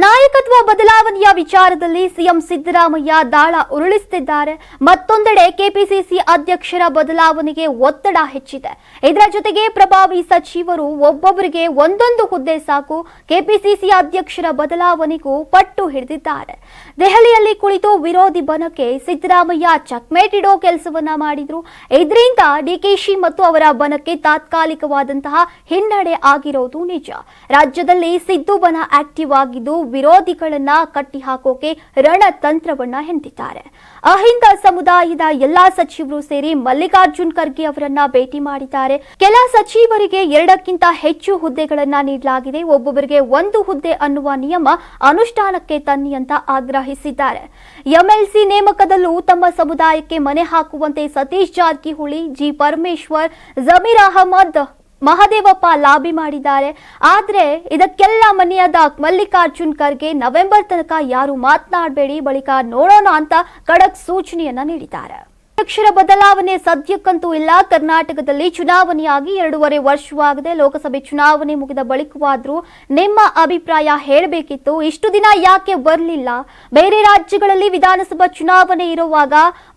ನಾಯಕತ್ವ ಬದಲಾವಣೆಯ ವಿಚಾರದಲ್ಲಿ ಸಿಎಂ ಸಿದ್ದರಾಮಯ್ಯ ದಾಳ ಉರುಳಿಸುತ್ತಿದ್ದಾರೆ. ಮತ್ತೊಂದೆಡೆ ಕೆಪಿಸಿಸಿ ಅಧ್ಯಕ್ಷರ ಬದಲಾವಣೆಗೆ ಒತ್ತಡ ಹೆಚ್ಚಿದೆ. ಇದರ ಜೊತೆಗೆ ಪ್ರಭಾವಿ ಸಚಿವರು ಒಬ್ಬೊಬ್ಬರಿಗೆ ಒಂದೊಂದು ಹುದ್ದೆ ಸಾಕು ಕೆಪಿಸಿಸಿ ಅಧ್ಯಕ್ಷರ ಬದಲಾವಣೆಗೂ ಪಟ್ಟು ಹಿಡಿದಿದ್ದಾರೆ. ದೆಹಲಿಯಲ್ಲಿ ಕುಳಿತು ವಿರೋಧಿ ಬಣಕ್ಕೆ ಸಿದ್ದರಾಮಯ್ಯ ಚಕ್ಮೇಟ್ ಇಡೋ ಕೆಲಸವನ್ನ ಮಾಡಿದ್ರು. ಇದರಿಂದ ಡಿಕೆಶಿ ಮತ್ತು ಅವರ ಬಣಕ್ಕೆ ತಾತ್ಕಾಲಿಕವಾದಂತಹ ಹಿನ್ನಡೆ ಆಗಿರೋದು ನಿಜ. ರಾಜ್ಯದಲ್ಲಿ ಸಿದ್ದು ಬಣ ಆಕ್ಟಿವ್ ಆಗಿದ್ದು ವಿರೋಧಿಗಳನ್ನ ಕಟ್ಟಿ ಹಾಕೋಕೆ ರಣತಂತ್ರವನ್ನ ಹೆಂದಿದ್ದಾರೆ ಅಹಿಂದ ಸಮುದಾಯದ ಎಲ್ಲಾ ಸಚಿವರು ಸೇರಿ ಮಲ್ಲಿಕಾರ್ಜುನ್ ಖರ್ಗೆ ಅವರನ್ನ ಭೇಟಿ ಮಾಡಿದ್ದಾರೆ. ಕೆಲ ಸಚಿವರಿಗೆ ಎರಡಕ್ಕಿಂತ ಹೆಚ್ಚು ಹುದ್ದೆಗಳನ್ನ ನೀಡಲಾಗಿದೆ. ಒಬ್ಬೊಬ್ಬರಿಗೆ ಒಂದು ಹುದ್ದೆ ಅನ್ನುವ ನಿಯಮ ಅನುಷ್ಠಾನಕ್ಕೆ ತನ್ನಿ ಅಂತ ಆಗ್ರಹಿಸಿದ್ದಾರೆ. ಎಂಎಲ್ಸಿ ನೇಮಕದಲ್ಲೂ ತಮ್ಮ ಸಮುದಾಯಕ್ಕೆ ಮನೆ ಹಾಕುವಂತೆ ಸತೀಶ್ ಜಾರಕಿಹೊಳಿ, ಜಿ ಪರಮೇಶ್ವರ್, ಜಮೀರ್ ಅಹಮದ್ ಮಹದೇವಪ್ಪ ಲಾಬಿ ಮಾಡಿದ್ದಾರೆ. ಆದ್ರೆ ಇದಕ್ಕೆಲ್ಲ ಮನೆಯಾದ ಮಲ್ಲಿಕಾರ್ಜುನ್ ಖರ್ಗೆ ನವೆಂಬರ್ ತನಕ ಯಾರು ಮಾತನಾಡಬೇಡಿ, ಬಳಿಕ ನೋಡೋಣ ಅಂತ ಖಡಕ್ ಸೂಚನೆಯನ್ನ ನೀಡಿದ್ದಾರೆ. ಅಧ್ಯಕ್ಷರ ಬದಲಾವಣೆ ಸದ್ಯಕ್ಕಂತೂ ಇಲ್ಲ. ಕರ್ನಾಟಕದಲ್ಲಿ ಚುನಾವಣೆಯಾಗಿ ಎರಡೂವರೆ ವರ್ಷವಾಗದೆ ಲೋಕಸಭೆ ಚುನಾವಣೆ ಮುಗಿದ ಬಳಿಕವಾದರೂ ನಿಮ್ಮ ಅಭಿಪ್ರಾಯ ಹೇಳಬೇಕಿತ್ತು. ಇಷ್ಟು ದಿನ ಯಾಕೆ ಬರಲಿಲ್ಲ? ಬೇರೆ ರಾಜ್ಯಗಳಲ್ಲಿ ವಿಧಾನಸಭಾ ಚುನಾವಣೆ ಇರುವಾಗ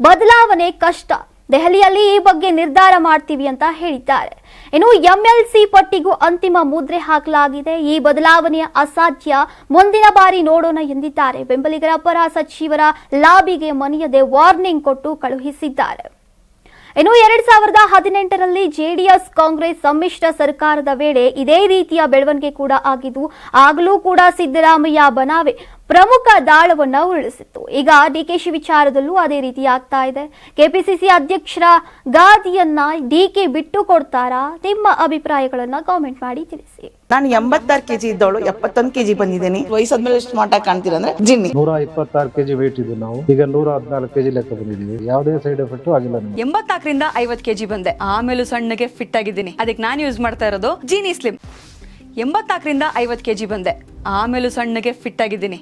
ಬದಲಾವಣೆ ಕಷ್ಟ. ದೆಹಲಿಯಲ್ಲಿ ಈ ಬಗ್ಗೆ ನಿರ್ಧಾರ ಮಾಡ್ತೀವಿ ಅಂತ ಹೇಳಿದ್ದಾರೆ. ಇನ್ನು ಎಂಎಲ್ಸಿ ಪಟ್ಟಿಗೂ ಅಂತಿಮ ಮುದ್ರೆ ಹಾಕಲಾಗಿದೆ. ಈ ಬದಲಾವಣೆಯ ಅಸಾಧ್ಯ ಮುಂದಿನ ಬಾರಿ ನೋಡೋಣ ಎಂದಿದ್ದಾರೆ. ಬೆಂಬಲಿಗರ ಪರ ಸಚಿವರ ಲಾಬಿಗೆ ಮನೆಯದೆ ವಾರ್ನಿಂಗ್ ಕೊಟ್ಟು ಕಳುಹಿಸಿದ್ದಾರೆ. ಇನ್ನು ಎರಡ್ ಸಾವಿರದ ಹದಿನೆಂಟರಲ್ಲಿ ಜೆಡಿಎಸ್ ಕಾಂಗ್ರೆಸ್ ಸಮ್ಮಿಶ್ರ ಸರ್ಕಾರದ ವೇಳೆ ಇದೇ ರೀತಿಯ ಬೆಳವಣಿಗೆ ಕೂಡ ಆಗಿದ್ದು, ಆಗಲೂ ಕೂಡ ಸಿದ್ದರಾಮಯ್ಯ ಬನಾವೆ ಪ್ರಮುಖ ದಾಳವನ್ನ ಉರುಳಿಸಿತ್ತು. ಈಗ ಡಿಕೆಶಿ ವಿಚಾರದಲ್ಲೂ ಅದೇ ರೀತಿ ಆಗ್ತಾ ಇದೆ. ಕೆಪಿಸಿಸಿ ಅಧ್ಯಕ್ಷರ ಗಾದಿಯನ್ನ ಡಿಕೆ ಬಿಟ್ಟು ಕೊಡ್ತಾರಾ? ನಿಮ್ಮ ಅಭಿಪ್ರಾಯಗಳನ್ನ ಕಾಮೆಂಟ್ ಮಾಡಿ ತಿಳಿಸಿ. ನಾನು ಎಂಬತ್ತಾರು ಕೆಜಿ ಇದ್ದವಳು ಎಪ್ಪತ್ತೊಂದು ಕೆಜಿ ಬಂದಿದ್ದೀನಿ. ವಯಸ್ಸಾದ್ಮೇಲೆ ಎಷ್ಟು ಮಾಟ ಕಾಣ್ತೀರಾ ಅಂದ್ರೆ ಜಿನ್ನಿ. ನೂರ ಇಪ್ಪತ್ತಾರು ಕೆಜಿ ವೇಟ್ ಇದ್ದು ನಾವು. ಈಗ ನೂರ ಹದಿನಾಲ್ಕು ಕೆಜಿ ಲೆಕ್ಕ ಬಂದಿದ್ದೀವಿ. ಯಾವುದೇ ಸೈಡ್ ಎಫೆಕ್ಟ್ ಆಗಿಲ್ಲ ನಮಗೆ. ಎಂಬತ್ನಾಲ್ಕರಿಂದ ಐವತ್ ಕೆಜಿ ಬಂದೆ. ಆಮೇಲೂ ಸಣ್ಣಗೆ ಫಿಟ್ ಆಗಿದ್ದೀನಿ. ಅದಕ್ಕೆ ನಾನು ಯೂಸ್ ಮಾಡ್ತಾ ಇರೋದು ಜೀನಿ ಸ್ಲಿಮ್ ಎಂಬತ್ನಾಲ್ಕರಿಂದ ಐವತ್ತು ಕೆಜಿ ಬಂದೆ. ಆಮೇಲೂ ಸಣ್ಣಗೆ ಫಿಟ್ ಆಗಿದ್ದೀನಿ.